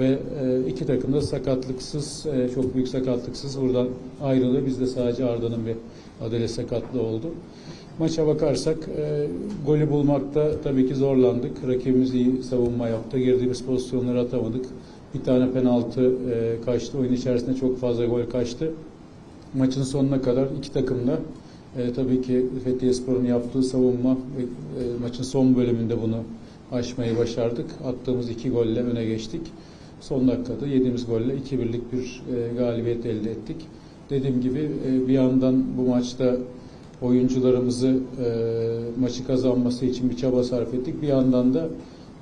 ve e, iki takım da sakatlıksız, e, çok büyük sakatlıksız buradan ayrıldı. Bizde sadece Arda'nın bir adele sakatlığı oldu. Maça bakarsak e, golü bulmakta tabii ki zorlandık. Rakibimiz iyi savunma yaptı. Girdiğimiz pozisyonları atamadık. Bir tane penaltı e, kaçtı. Oyun içerisinde çok fazla gol kaçtı. Maçın sonuna kadar iki takım da e, tabii ki Fethiye Spor'un yaptığı savunma ve e, maçın son bölümünde bunu aşmayı başardık. Attığımız iki golle öne geçtik. Son dakikada yediğimiz golle 2-1'lik bir e, galibiyet elde ettik. Dediğim gibi e, bir yandan bu maçta oyuncularımızı e, maçı kazanması için bir çaba sarf ettik. Bir yandan da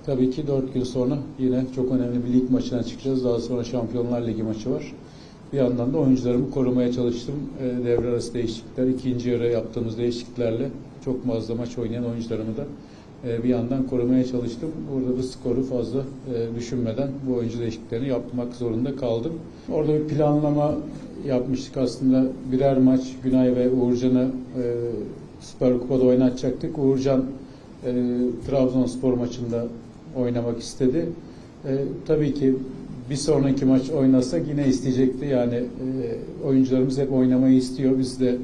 tabii ki 4 gün sonra yine çok önemli bir lig maçına çıkacağız. Daha sonra Şampiyonlar Ligi maçı var. Bir yandan da oyuncularımı korumaya çalıştım. E, devre arası değişiklikler, ikinci yarı yaptığımız değişikliklerle çok fazla maç oynayan oyuncularımı da bir yandan korumaya çalıştım. Burada da skoru fazla e, düşünmeden bu oyuncu değişikliklerini yapmak zorunda kaldım. Orada bir planlama yapmıştık aslında. Birer maç Günay ve Uğurcan'ı e, Süper Kupa'da oynatacaktık. Uğurcan e, Trabzonspor maçında oynamak istedi. Tabii ki bir sonraki maç oynasak yine isteyecekti. Yani oyuncularımız hep oynamayı istiyor. Biz de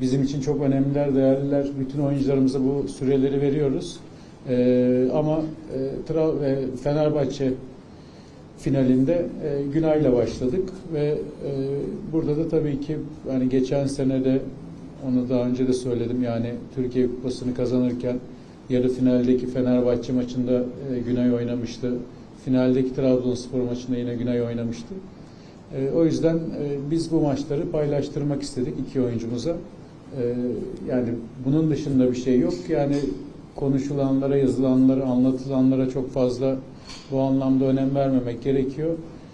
bizim için çok önemliler, değerliler. Bütün oyuncularımıza bu süreleri veriyoruz. E, ama e, Tra- ve Fenerbahçe finalinde e, Günay'la başladık ve e, burada da tabii ki yani geçen sene de onu daha önce de söyledim yani Türkiye Kupası'nı kazanırken yarı finaldeki Fenerbahçe maçında e, Günay oynamıştı. Finaldeki Trabzonspor maçında yine Günay oynamıştı. E, o yüzden e, biz bu maçları paylaştırmak istedik iki oyuncumuza. E, yani bunun dışında bir şey yok. Yani konuşulanlara, yazılanlara, anlatılanlara çok fazla bu anlamda önem vermemek gerekiyor.